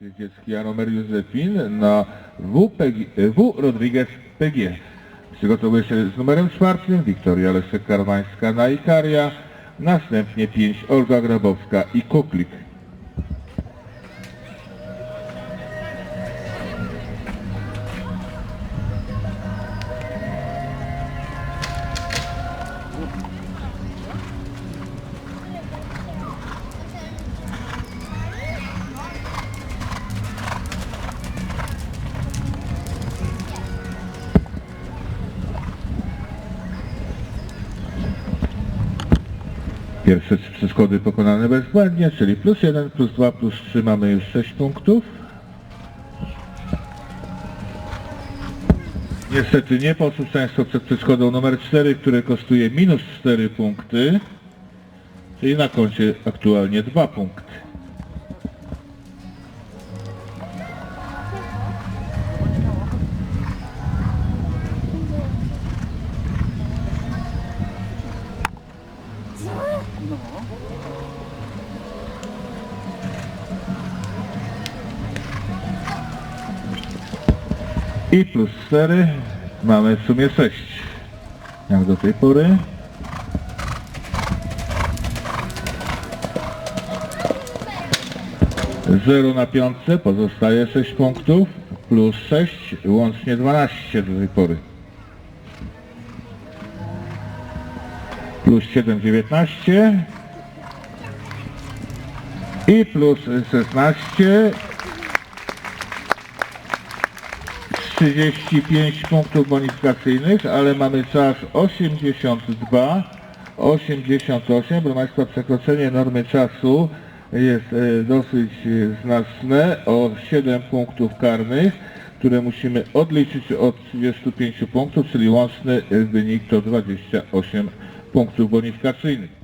Piedziecki Jaromir Józefin na W, PG, w Rodriguez PG. Przygotowuje się z numerem czwartym Wiktoria Leszek-Karwańska na Ikaria, następnie 5 Olga Grabowska i Kuklik. Pierwsze trzy przeszkody pokonane bezbłędnie, czyli plus 1, plus 2, plus 3 mamy już 6 punktów. Niestety nie poszło Państwo przed przeszkodą numer 4, które kosztuje minus 4 punkty, czyli na koncie aktualnie 2 punkty. I plus 4 mamy w sumie 6. Jak do tej pory. Zero na piątce pozostaje 6 punktów plus 6, łącznie 12 do tej pory. Plus 7, 19 i plus 16 35 punktów bonifikacyjnych, ale mamy czas 82, 88, proszę Państwa, przekroczenie normy czasu jest e, dosyć e, znaczne, o 7 punktów karnych, które musimy odliczyć od 35 punktów, czyli łączny wynik to 28 punktów bonifikacyjnych.